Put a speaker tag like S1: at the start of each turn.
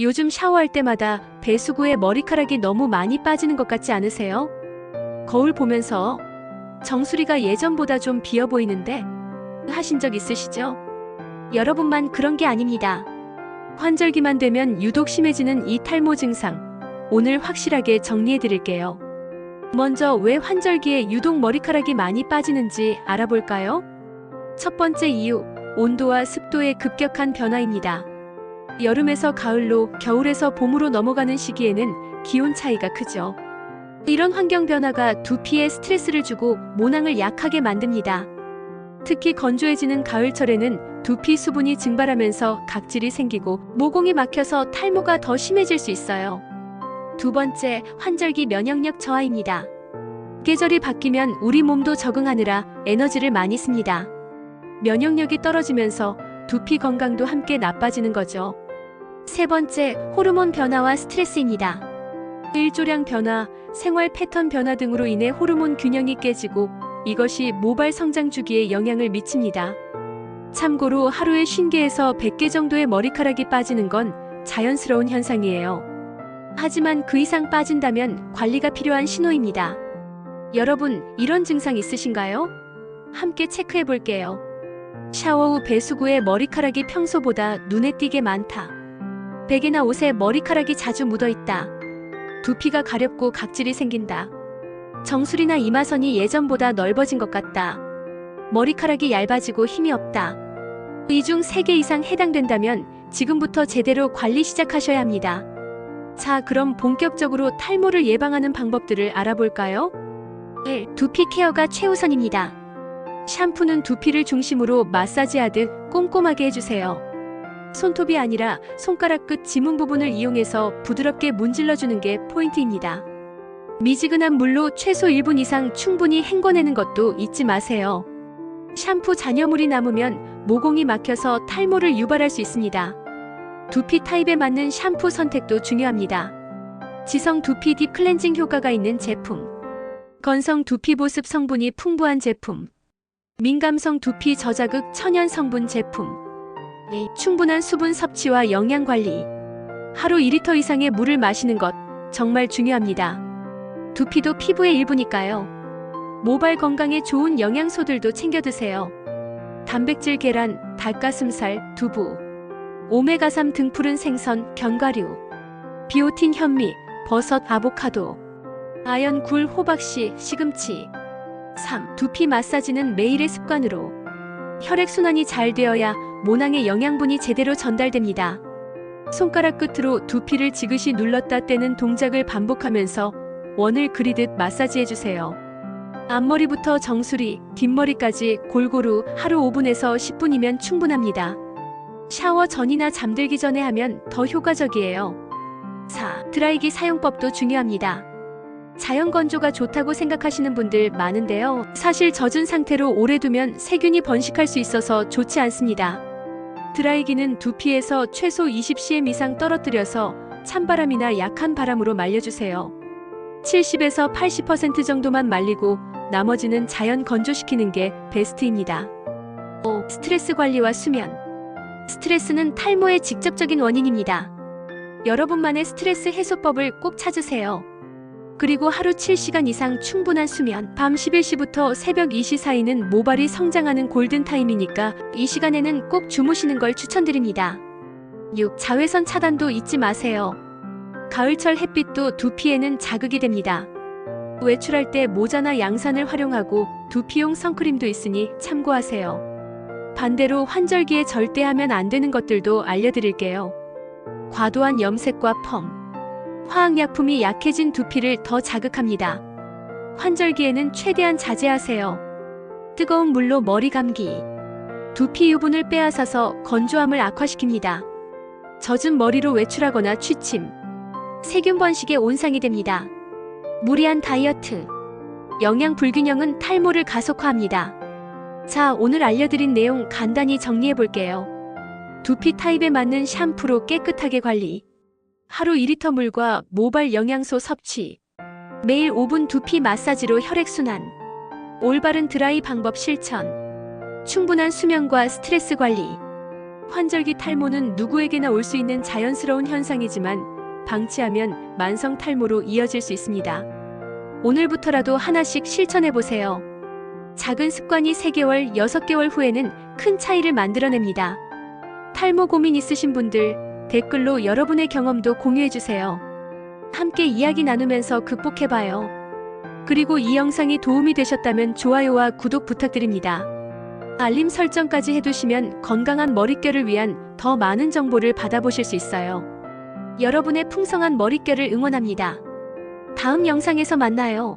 S1: 요즘 샤워할 때마다 배수구에 머리카락이 너무 많이 빠지는 것 같지 않으세요? 거울 보면서 정수리가 예전보다 좀 비어 보이는데 하신 적 있으시죠? 여러분만 그런 게 아닙니다. 환절기만 되면 유독 심해지는 이 탈모 증상. 오늘 확실하게 정리해 드릴게요. 먼저 왜 환절기에 유독 머리카락이 많이 빠지는지 알아볼까요? 첫 번째 이유, 온도와 습도의 급격한 변화입니다. 여름에서 가을로, 겨울에서 봄으로 넘어가는 시기에는 기온 차이가 크죠. 이런 환경 변화가 두피에 스트레스를 주고 모낭을 약하게 만듭니다. 특히 건조해지는 가을철에는 두피 수분이 증발하면서 각질이 생기고 모공이 막혀서 탈모가 더 심해질 수 있어요. 두 번째, 환절기 면역력 저하입니다. 계절이 바뀌면 우리 몸도 적응하느라 에너지를 많이 씁니다. 면역력이 떨어지면서 두피 건강도 함께 나빠지는 거죠. 세 번째, 호르몬 변화와 스트레스입니다. 일조량 변화, 생활 패턴 변화 등으로 인해 호르몬 균형이 깨지고 이것이 모발 성장 주기에 영향을 미칩니다. 참고로 하루에 50개에서 100개 정도의 머리카락이 빠지는 건 자연스러운 현상이에요. 하지만 그 이상 빠진다면 관리가 필요한 신호입니다. 여러분, 이런 증상 있으신가요? 함께 체크해 볼게요. 샤워 후 배수구에 머리카락이 평소보다 눈에 띄게 많다. 베개나 옷에 머리카락이 자주 묻어 있다. 두피가 가렵고 각질이 생긴다. 정수리나 이마선이 예전보다 넓어진 것 같다. 머리카락이 얇아지고 힘이 없다. 이 중 3개 이상 해당된다면 지금부터 제대로 관리 시작하셔야 합니다. 자, 그럼 본격적으로 탈모를 예방하는 방법들을 알아볼까요? 1. 두피 케어가 최우선입니다. 샴푸는 두피를 중심으로 마사지하듯 꼼꼼하게 해주세요. 손톱이 아니라 손가락 끝 지문 부분을 이용해서 부드럽게 문질러주는 게 포인트입니다. 미지근한 물로 최소 1분 이상 충분히 헹궈내는 것도 잊지 마세요. 샴푸 잔여물이 남으면 모공이 막혀서 탈모를 유발할 수 있습니다. 두피 타입에 맞는 샴푸 선택도 중요합니다. 지성 두피 딥 클렌징 효과가 있는 제품. 건성 두피 보습 성분이 풍부한 제품. 민감성 두피 저자극 천연 성분 제품. 네, 충분한 수분 섭취와 영양 관리. 하루 2리터 이상의 물을 마시는 것 정말 중요합니다. 두피도 피부의 일부니까요. 모발 건강에 좋은 영양소들도 챙겨 드세요. 단백질 계란, 닭가슴살, 두부, 오메가3 등 푸른 생선, 견과류, 비오틴 현미, 버섯, 아보카도, 아연 굴, 호박씨, 시금치. 3. 두피 마사지는 매일의 습관으로. 혈액순환이 잘 되어야 모낭의 영양분이 제대로 전달됩니다. 손가락 끝으로 두피를 지그시 눌렀다 떼는 동작을 반복하면서 원을 그리듯 마사지해주세요. 앞머리부터 정수리, 뒷머리까지 골고루 하루 5분에서 10분이면 충분합니다. 샤워 전이나 잠들기 전에 하면 더 효과적이에요. 4. 드라이기 사용법도 중요합니다. 자연 건조가 좋다고 생각하시는 분들 많은데요. 사실 젖은 상태로 오래 두면 세균이 번식할 수 있어서 좋지 않습니다. 드라이기는 두피에서 최소 20cm 이상 떨어뜨려서 찬바람이나 약한 바람으로 말려주세요. 70에서 80% 정도만 말리고 나머지는 자연 건조시키는 게 베스트입니다. 5. 스트레스 관리와 수면. 스트레스는 탈모의 직접적인 원인입니다. 여러분만의 스트레스 해소법을 꼭 찾으세요. 그리고 하루 7시간 이상 충분한 수면, 밤 11시부터 새벽 2시 사이는 모발이 성장하는 골든타임이니까 이 시간에는 꼭 주무시는 걸 추천드립니다. 6. 자외선 차단도 잊지 마세요. 가을철 햇빛도 두피에는 자극이 됩니다. 외출할 때 모자나 양산을 활용하고 두피용 선크림도 있으니 참고하세요. 반대로 환절기에 절대 하면 안 되는 것들도 알려드릴게요. 과도한 염색과 펌. 화학약품이 약해진 두피를 더 자극합니다. 환절기에는 최대한 자제하세요. 뜨거운 물로 머리 감기. 두피 유분을 빼앗아서 건조함을 악화시킵니다. 젖은 머리로 외출하거나 취침. 세균 번식에 온상이 됩니다. 무리한 다이어트. 영양 불균형은 탈모를 가속화합니다. 자, 오늘 알려드린 내용 간단히 정리해 볼게요. 두피 타입에 맞는 샴푸로 깨끗하게 관리. 하루 2리터 물과 모발 영양소 섭취. 매일 5분 두피 마사지로 혈액순환. 올바른 드라이 방법 실천. 충분한 수면과 스트레스 관리. 환절기 탈모는 누구에게나 올 수 있는 자연스러운 현상이지만 방치하면 만성 탈모로 이어질 수 있습니다. 오늘부터라도 하나씩 실천해 보세요. 작은 습관이 3개월, 6개월 후에는 큰 차이를 만들어냅니다. 탈모 고민 있으신 분들 댓글로 여러분의 경험도 공유해 주세요. 함께 이야기 나누면서 극복해 봐요. 그리고 이 영상이 도움이 되셨다면 좋아요와 구독 부탁드립니다. 알림 설정까지 해두시면 건강한 머릿결을 위한 더 많은 정보를 받아보실 수 있어요. 여러분의 풍성한 머릿결을 응원합니다. 다음 영상에서 만나요.